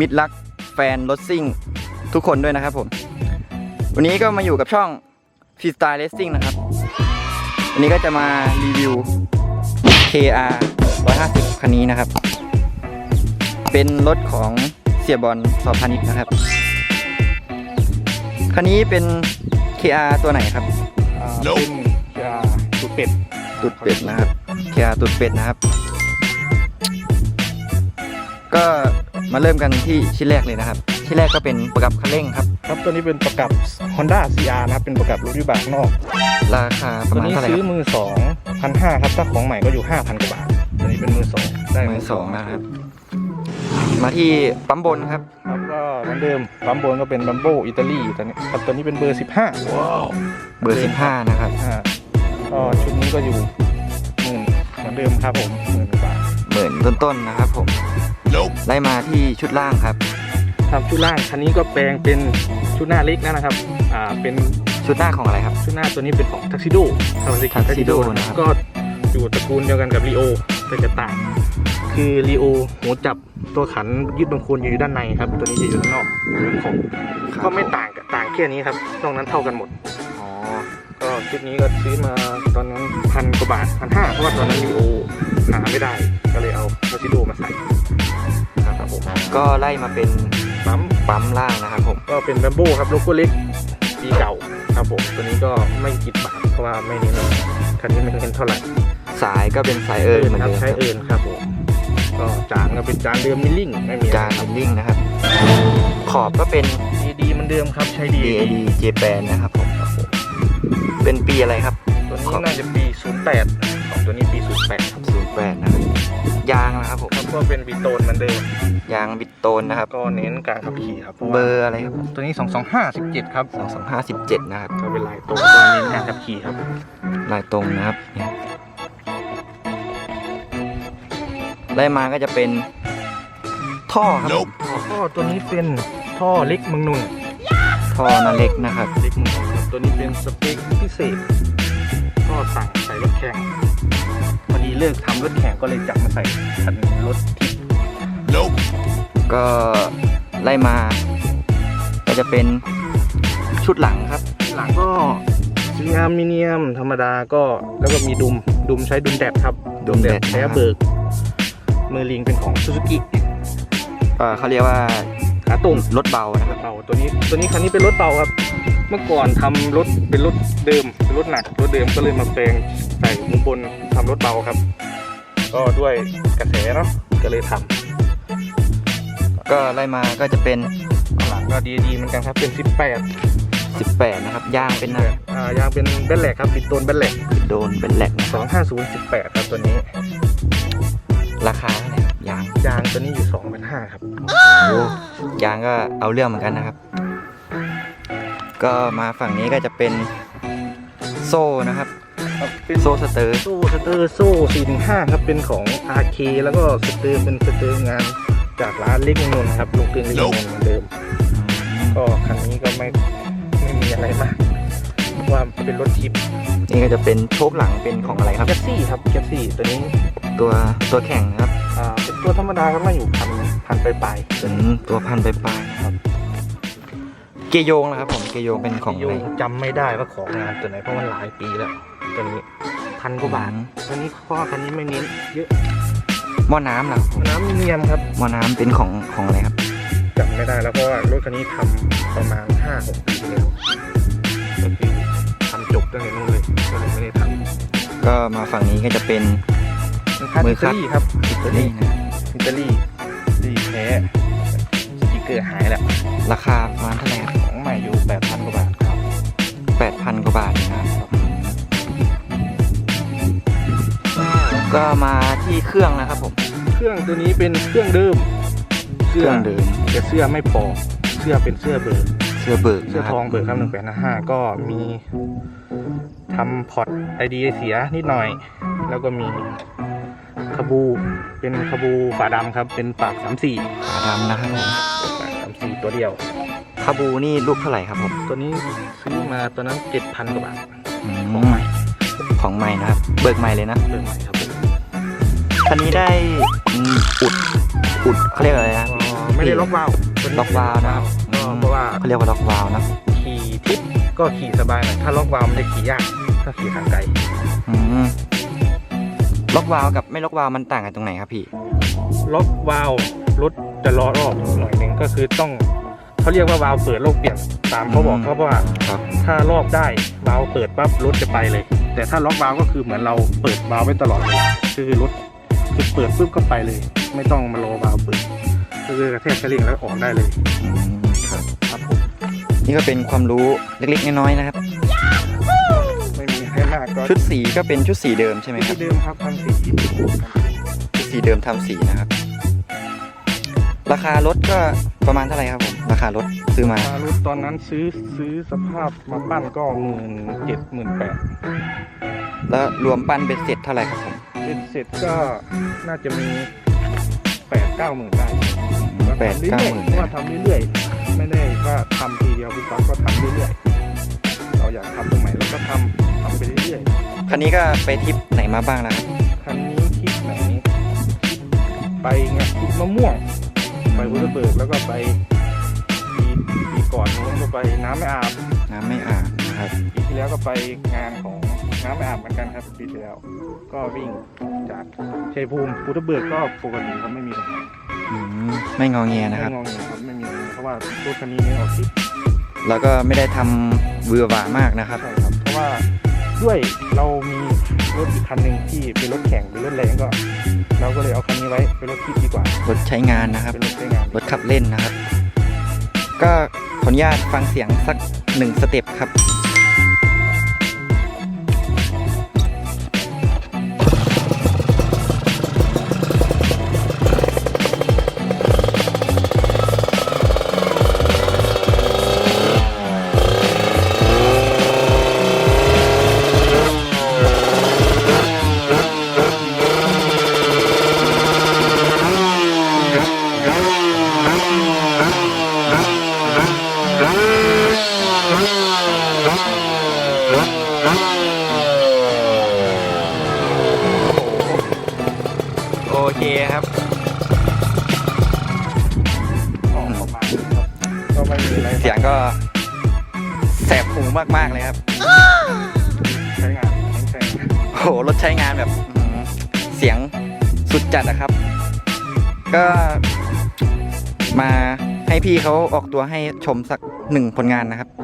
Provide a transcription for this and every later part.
ราบสวัสดีมิตรรักแฟนรถซิ่งทุกคนด้วยนะครับผม วันนี้ก็มาอยู่กับช่อง Freestyle Racing นะครับ วันนี้ก็จะมารีวิว KR 150 คันนี้นะครับ เป็นรถของเสียบอลสอบพานิชนะครับ คันนี้เป็น KR ตัวไหนครับ อ่าเป็นยาสูตรเป็ดตุดเป็ดนะครับ KR ตุดเป็ดนะครับ ก็ มาเริ่มกันที่ชิ้นแรกเลยนะครับ ชิ้นแรกก็เป็นประกับคันเร่งครับ ครับตัวนี้เป็นประกับ Honda CR นะครับเป็นประกับรถวิบากนอกราคาประตัวมาณนี้เท่าไหร่ซื้คอรับมือสองพันห้าครับถ้าของใหม่ก็อยู่ห้าพันกว่าบาทตัวนี้เป็นมือสองได้มือสองนะครับ มาที่ปั๊มบนครับ ครับก็เหมือนเดิมปั๊มบนก็เป็นบัมโบอิตาลีตัวนี้ครับตัวนี้เป็นเบอร์สิบห้าว้าวเบอร์ 15 นะครับ อ่าก็ชุดนี้ก็อยู่หมื่นเหมือนเดิมครับผมหมื่นกว่าบาทเหมือนต้นๆนะครับผม ไล่มาที่ชุดล่างครับครับชุดล่างคันนี้ก็แปลงเป็นชุดหน้าเล็กแล้วนะครับอ่าเป็นชุดหน้าของอะไรครับชุดหน้าตัวนี้เป็นของทักซิโดครับ Tuxedo นะครับก็อยู่ตระกูลเดียวกันกับรีโอแต่จะต่างคือรีโอหัวจับตัวขันยึดบางคนอยู่ด้านในครับ ตัวนี้จะอยู่ด้านนอกอยู่ด้านของก็ไม่ต่างกับต่างแค่นี้ครับนอกนั้นเท่ากันหมดอ๋อก็ชุดนี้ก็ซื้อมาตอนนั้นพันกว่าบาทพันห้าเพราะว่าตอนนั้นรีโอหาไม่ได้ก็เลยเอาทักซิโดมาใส่นะครับผม ก็ไล่มาเป็นปั๊มปั๊มล่างนะครับผม ก็เป็นแบมโบครับโลโก้เล็กปีเก่าครับผมตัวนี้ก็ไม่กิดบาทเพราะว่าไม่เน้นคันนี้ไม่เน้นเท่าไหร่สายก็เป็นสายเอิร์นเหมือนครับเดิมใช้ครับเอิญครับผมก็จานก็เป็นจานเดิมมิลลิ่งไม่มีจานมิลลิ่งนะครับ ขอบก็เป็นดีดีเหมันเดิมครับใช้ดี DAD Japan นะครับผมเป็นปีอะไรครับ ตัวนี้น่าจะปี 08ของตัวนี้ปี 08ครับ08นะครับ ยางนะครับผมครับก็เป็นบีโตนเหมือนเดิมยางบิดโตนนะครับ ก็เน้นการขับขี่ครับพาะว่าเบอร์อะไรครับตัวนี้ 22517ครับ2257นะครับก็เป็นลายตรงก็เน้นการขับขี่ครับลายตรงนะครับเนี่ยไล่มาก็จะเป็นท่อครับก็ตัวนี้เป็นท่อเล็กเมืองนนท์ท่อนาเล็กนะครับ เล็กเมืองนนท์ครับตัวนี้เป็นสเปคพิเศษก็สั่งใส่รถแข่งพอ ดีเลิกทำรถแข่งก็เลยจับมาใส่คันรถทิพก็ไล่มา ก็จะเป็นชุดหลังครับ หลังก็ซีอลูมิเนียมธรรมดาก็แล้วก็มีดุมดุมใช้ดุมแดดครับดุมแดดแท้เบิกมือลิงเป็นของซูซูกิเอ่อเขาเรียกว่าขาตุ่มรถเบานะครับเบาตัวนี้ตัวนี้คันนี้เป็นรถเบาครับเมื่อก่อนทำรถเป็นรถเดิมเป็นรถหนักรถเดิมก็เลยมาแปลงใส่มุมบนทำรถเบาครับ ก็ด้วยกระแสเนาะก็เลยทก็ไล่มาก็จะเป็นำหลังก็ดีๆเหมือนกันครับเป็น 18 18 นะครับยางเป็นหนักอ่ายางเป็นแบนแหลกครับปิดโตนแบนแหลกโดนเป็นแหลกนะครับ25018ครับตัวนี้ ราคาเท่าไหร่ครับยางยางตัวนี้อยู่2,500ครับโอ้ยางก็เอาเรื่องเหมือนกันนะครับ ก็มาฝั่งนี้ก็จะเป็นโซ่นะครับ เป็นโซ่สเตอร์ โซ่สเตอร์โซ่415ครับเป็นของ RK แล้วก็สเตอร์เป็นสเตอร์งานจากร้านเล็กเมืองนนท์ครับลงกลึงเล็กเมืองนนท์เหมือนเดิม ก็คันนี้ก็ไม่ไม่มีอะไรมากเพราะว่าเป็นรถทิปนี่ก็จะเป็นโชคหลังเป็นของอะไรครับแคปซี่ครับแคปซี่ตัวนี้ตัวตัวแข่งนะครับอ่าเป็นตัวธรรมดาครับมาอยู่พันพันปลายๆอืมตัวพันไปปลายๆนะครับ เกยร์โยงนะครับผมเกยร์โยงเป็นของโยอะไรงจำไม่ได้ว่าของงานตัวไหนเพราะมันหลายปีแล้วตัวนี้พันกว่าบาทตัวนี้เพราะว่าคันนี้ไม่เน้นเยอะหม้อน้ำเหรอครับผมน้ำมีเนียมครับหม้อน้ำเป็นของของอะไรครับจำไม่ได้แล้วเพราะว่ารถคันนี้ทำประมาณห้าหกปีที่แล้วก็คือทำจบตั้งแต่นู้นเลยก็เลยไม่ได้ทำก็มาฝั่งนี้ก็จะเป็นมืมืออคัคัดดอิตาลีครับอิตาลีนี่นะอิตาลีดีแท้สติกเกอร์หายแล้ว ราคาประมาณเท่าไหร่ครับของใหม่อยู่แปดพันกว่าบาทครับแปดพันกว่าบาทนะครับก็มาที่เครื่องนะครับผม เครื่องตัวนี้เป็นเครื่องเดิมเครื่องเดิมแต่เสื้อไม่ปอกเสื้อเป็นเสื้อเบิร์เสื้อเบิกเสื้อนะครัทบองเบิร์ครับหนึ่งแปดห้าก็มีทำพอร์ตไอดีเสียนิดหน่อย แล้วก็มีคาบูเป็นคาบูฝาดำครับ เป็นปากสามสี่ขาดำนะครับผมปาก สามสี่ตัวเดียว คาบูนี่ลูกเท่าไหร่ครับผม ตัวนี้ซื้อมาตอนนั้นเจ็ดพันกว่าบาทอืมของใหม่ ของใหม่นะครับ เบิกใหม่เลยนะ เบิร์ใหม่ครับผมคันนี้ได้อุดอุดเขาเรียกอะไรนะอ๋อไม่ได้ล็อกวาล์วตัวนี้ล็อกวาล์วนะครับก็เพราะว่าเขาเรียกว่าล็อกวาล์วนะขี่ทิปก็ขี่สบายหน่อยถ้าล็อกวาล์วมันจะขี่ยาก ถ้าขี่ทางไกลอืม ล็อกวาล์วกับไม่ล็อกวาล์วมันต่างกันตรงไหนครับพี่ ล็อกวาล์วรถจะล้อรอบหน่อยหนึ่งก็คือต้องเขาเรียกว่าวาล์วเปิดโลกเปลี่ยนตามเขาบอกอืมเขาว่าครับ ถ้ารอบได้วาล์วเปิดปั๊บรถจะไปเลย แต่ถ้าล็อกวาล์วก็คือเหมือนเราเปิดวาล์วไว้ตลอดเลยคือรถคือเปิดปุ๊บก็ไปเลย ไม่ต้องมารอวาล์วเปิดก็คือกระแทกกระลิ่งแล้วออกได้เลยอืมครับ ครับผมนี่ก็เป็นความรู้เล็กๆน้อยๆนะครับ ชุดสีก็เป็นชุดสีเดิมใช่ไหมครับ ที่เดิมครับทำสีชุดสีเดิมทำสีนะครับ ราคารถก็ประมาณเท่าไหร่ครับผม ราคารถซื้อมา มารถตอนนั้นซื้อซื้อสภาพมาปั้นก็หมื่นเจ็ดหมื่นแปดแล้วรวมปั้นเป็นเสร็จเท่าไหร่ครับผม เป็นเสร็จก็น่าจะมีแปดเก้าหมื่นได้แปดเก้าหมื่น เพราะว่าทำเรื่อยๆไม่ได้ว่าทำทีเดียวพี่ป๊อปก็ทำเรื่อยๆเราอยากทำตรงไหนเราก็ทำทำไปเรื่อย คันนี้ก็ไปทริปไหนมาบ้างแล้วครับๆคันนี้คลิปไหน ไปงานคลิปมะม่วง ไปวุฒเบิร์กแล้วก็ไปปีปีก่อนนู้นก็ไปน้ำไม่อาบน้ำไม่อาบนะครับ ปีที่แล้วก็ไปงานของน้ำไม่อาบเหมือนกันครับปีที่แล้ว ก็วิ่งจากชัยภูมิพุทธเบิกก็ปกติครับไม่มีปัญหาอืมไม่งอแงนะครับ ไม่งงเงียครับไม่มีปัญหาเพราะว่ารถคันนี้เนี่ยออกทริปแล้วก็ไม่ได้ทำเวือหวามากนะครับ ใช่ครับ เพราะว่า ด้วยเรามีรถอีกคันหนึ่งที่เป็นรถแข่งเป็นรถแรงก็ เราก็เลยเอาคันนี้ไว้เป็นรถทริปดีกว่ารถใช้งานนะครับ เป็นรถใช้งานรถขับเล่นนะครับ ก็ขออนุญาตฟังเสียงสักหนึ่งสเต็ปครับ อเคครับ ออกประมาณนี้ครับก็ไม่มีอะไรเสียงก็แสบหูมากๆเลยครับ ใช้งานแข่งโอ้โหรถใช้งานแบบอื้อหือเสียงสุดจัดนะครับ ก็มาให้พี่เขาออกตัวให้ชมสักหนึ่งผลงานนะครับได้ครับ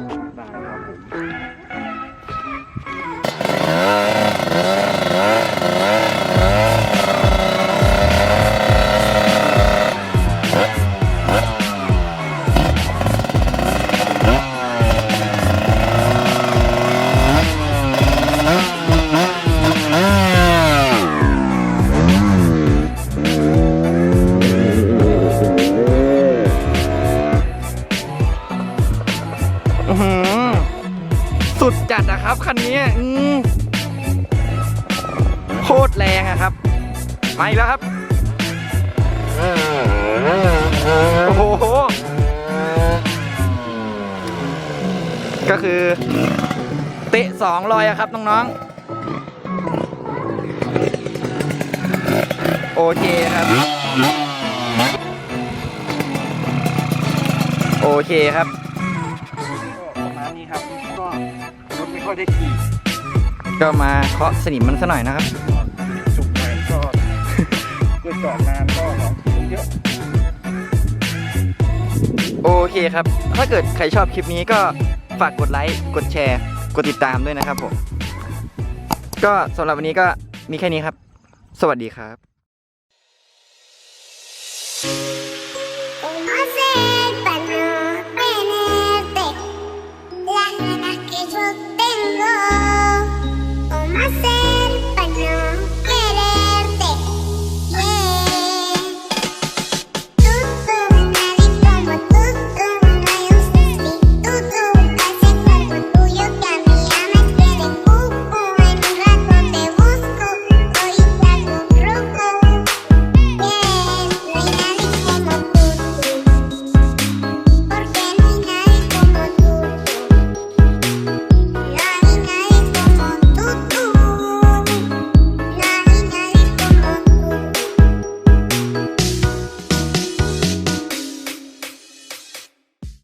ตรแรงอะครับ มาอีกแล้วครับ โอ้โห ก็คือ เตะสองลอยอะครับ น้องๆ โอเคครับ โอเคครับก็ประมาณนี้ครับ ก็รถไม่ค่อยได้ขี่ก็มาเคาะสนิมมันซะหน่อยนะครับจุกไปก็ คือจอดนานก็ของสูงเยอะ โอเคครับ ถ้าเกิดใครชอบคลิปนี้ก็ฝากกดไลค์ กดแชร์ กดติดตามด้วยนะครับผม ก็สำหรับวันนี้ก็มีแค่นี้ครับ สวัสดีครับ「おませ」